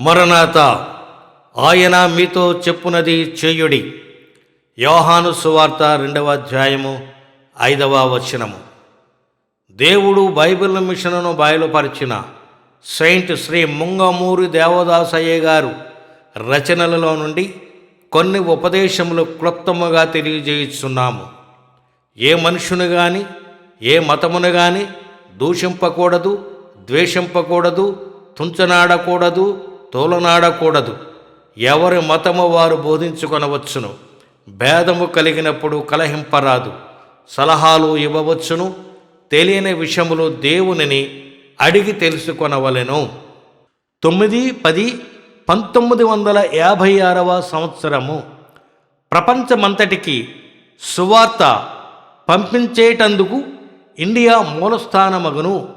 మరణాత ఆయన మీతో చెప్పునది చేయుడి. యోహాను సువార్త రెండవ అధ్యాయము ఐదవ వచనము. దేవుడు బైబిల్ మిషన్ను బయలుపరిచిన సెయింట్ శ్రీ ముంగమూరి దేవదాసయ్య గారు రచనలలో నుండి కొన్ని ఉపదేశములు క్లుప్తముగా తెలియజేస్తున్నాము ఏ మనుషుని కానీ ఏ మతమును కానీ దూషింపకూడదు ద్వేషింపకూడదు తుంచనాడకూడదు తోలనాడకూడదు. ఎవరి మతము వారు బోధించుకొనవచ్చును. భేదము కలిగినప్పుడు కలహింపరాదు. సలహాలు ఇవ్వవచ్చును. తెలియని విషయములు దేవునిని అడిగి తెలుసుకొనవలెను. తొమ్మిది పది పంతొమ్మిది వందల యాభై ఆరవ సంవత్సరము. ప్రపంచమంతటికి సువార్త పంపించేటందుకు ఇండియా మూలస్థానమగును.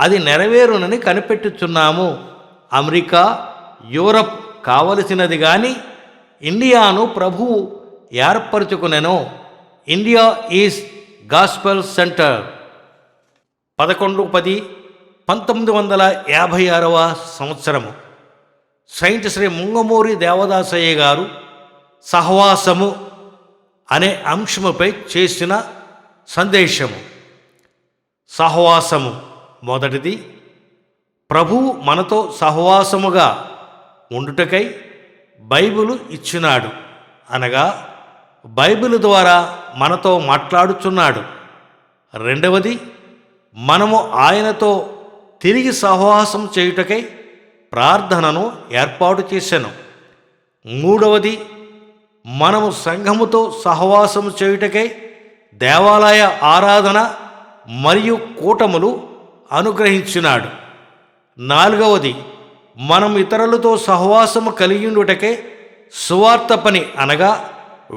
అది నెరవేరునని కనిపెట్టుచున్నాము. అమెరికా యూరప్ కావలసినది కానీ ఇండియాను ప్రభువు ఏర్పరచుకునెను. India is gospel centre. పదకొండు పది పంతొమ్మిది వందల యాభై ఆరవ సంవత్సరము. సైంట్ శ్రీ ముంగమూరి దేవదాసయ్య గారు సహవాసము అనే అంశముపై చేసిన సందేశము. సహవాసము మొదటిది. ప్రభువు మనతో సహవాసముగా ఉండుటకై బైబిలు ఇచ్చినాడు. అనగా బైబిల్ ద్వారా మనతో మాట్లాడుచున్నాడు. రెండవది మనము ఆయనతో తిరిగి సహవాసం చేయుటకై ప్రార్థనను ఏర్పాటు చేశాను మూడవది మనము సంఘముతో సహవాసము చేయుటకై దేవాలయ ఆరాధన మరియు కూటములు అనుగ్రహించినాడు. నాలుగవది మనం ఇతరులతో సహవాసము కలిగిండుటకే సువార్త పని అనగా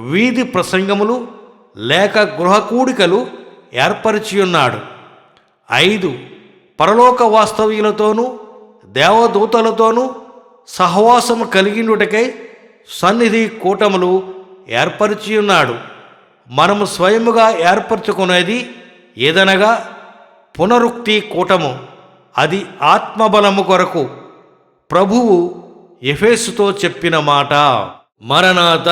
వీధి ప్రసంగములు లేక గృహకూడికలు ఏర్పరిచి ఉన్నాడు ఐదు పరలోక వాస్తవ్యులతోనూ దేవదూతలతోనూ సహవాసము కలిగిండుటకై సన్నిధి కూటములు ఏర్పరిచి ఉన్నాడు మనము స్వయముగా ఏర్పరచుకునేది ఏదనగా పునరుక్తి కూటము అది ఆత్మబలము కొరకు ప్రభువు ఎఫేసుతో చెప్పిన మాట మరణాత